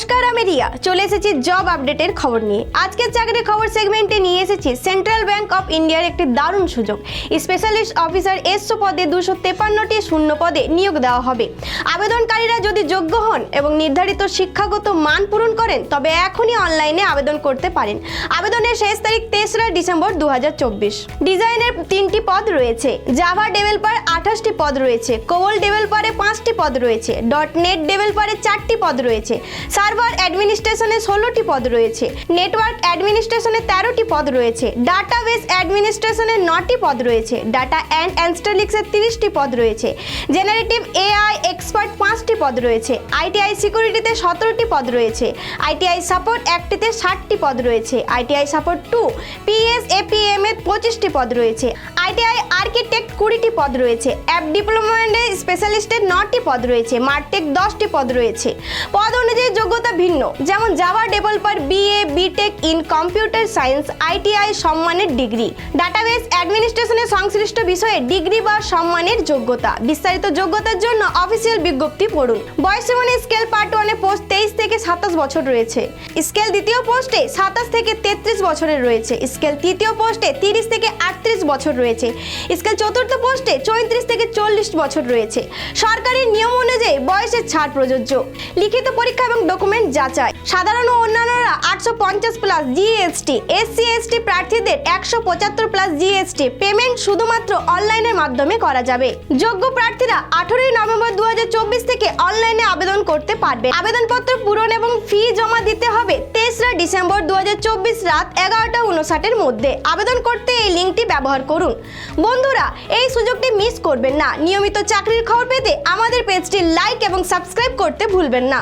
নমস্কার মিডিয়া চলে এসেছি জব আপডেটের খবর নিয়ে। আজকের চাকরির খবর সেগমেন্টে নিয়ে এসেছি সেন্ট্রাল ব্যাংক অফ ইন্ডিয়ার একটি দারুণ সুযোগ। স্পেশালিস্ট অফিসার এসও পদে দুশো তেপান্নটি শূন্য পদে নিয়োগ দেওয়া হবে। আবেদনকারীরা যদি যোগ্য হন এবং নির্ধারিত শিক্ষাগত মান পূরণ করেন, তবে এখনই অনলাইনে আবেদন করতে পারেন। আবেদনের শেষ তারিখ তেসরা ডিসেম্বর দু হাজার চব্বিশ। ডিজাইনের তিনটি পদ রয়েছে। জাভা ডেভেলপার আঠাশটি পদ রয়েছে। কোবল ডেভেলপারে পাঁচটি পদ রয়েছে। ডট নেট ডেভেলপারে চারটি পদ রয়েছে। সার্ভার অ্যাডমিনিস্ট্রেশনে ষোলোটি পদ রয়েছে। নেটওয়ার্ক অ্যাডমিনিস্ট্রেশনে তেরোটি পদ রয়েছে। ডাটা ডাটাবেস অ্যাডমিনিস্ট্রেশনে নটি পদ রয়েছে। ডাটা অ্যান্ড অ্যানস্টালিক্সের তিরিশটি পদ রয়েছে। জেনারেটিভ এআই এক্সপার্ট পাঁচটি পদ রয়েছে। আইটিআই সিকিউরিটিতে সতেরোটি পদ রয়েছে। আইটিআই সাপোর্ট একটিতে ষাটটি পদ রয়েছে। ITI support two. PS APM এর পঁচিশটি পদ রয়েছে। আইটিআই আর্কিটেক্ট কুড়িটি পদ রয়েছে। অ্যাপ ডিপ্লোমেন্টে স্পেশালিস্টের নটি পদ রয়েছে। মার্টেক দশটি পদ রয়েছে। পদ অনুযায়ী যোগ্যতা ভিন্ন। যেমন Java developer BA BTech in computer science ITI সম্মানের ডিগ্রি। ডাটাবেস অ্যাডমিনিস্ট্রেশনের সংশ্লিষ্ট বিষয়ে ডিগ্রি বা সম্মানের যোগ্যতা। বিস্তারিত যোগ্যতার জন্য অফিসিয়াল বিজ্ঞপ্তি পড়ুন। বয়সীমনে স্কেল পার্ট ওয়ানে পোস্ট তেইশ থেকে সাতাশ বছর রয়েছে। স্কেল দ্বিতীয় পোস্টে সাতাশ থেকে তেত্রিশ বছরের রয়েছে। স্কেল তৃতীয় পোস্টে তিরিশ থেকে আটত্রিশ বছর রয়েছে। স্কেল চতুর্থ পোস্টে চৌত্রিশ থেকে চল্লিশ বছর রয়েছে। সরকারি নিয়ম অনুযায়ী বয়সের ছাড় প্রযোজ্য। লিখিত পরীক্ষা এবং ডকুমেন্ট যাচাই। সাধারণ ও অন্যান্যরা আটশো পঞ্চাশ প্লাস জিএসটি এসসি এসটি প্রার্থীদের একশো পঁচাত্তর প্লাস জিএসটি পেমেন্ট শুধুমাত্র অনলাইনের মাধ্যমে করা যাবে। যোগ্য প্রার্থীরা আঠারোই নভেম্বর দু হাজার চব্বিশ থেকে অনলাইনে আবেদন করতে পারবে। আবেদনপত্র পূরণ এবং ফি জমা দিতে হবে তেসরা ডিসেম্বর দুই হাজার চব্বিশ রাত এগারোটা উনষাটের মধ্যে। আবেদন করতে এই লিঙ্কটি ব্যবহার করুন। বন্ধুরা এই সুযোগটি মিস করবেন না। নিয়মিত চাকরির খবর পেতে আমাদের পেজটি লাইক এবং সাবস্ক্রাইব করতে ভুলবেন না।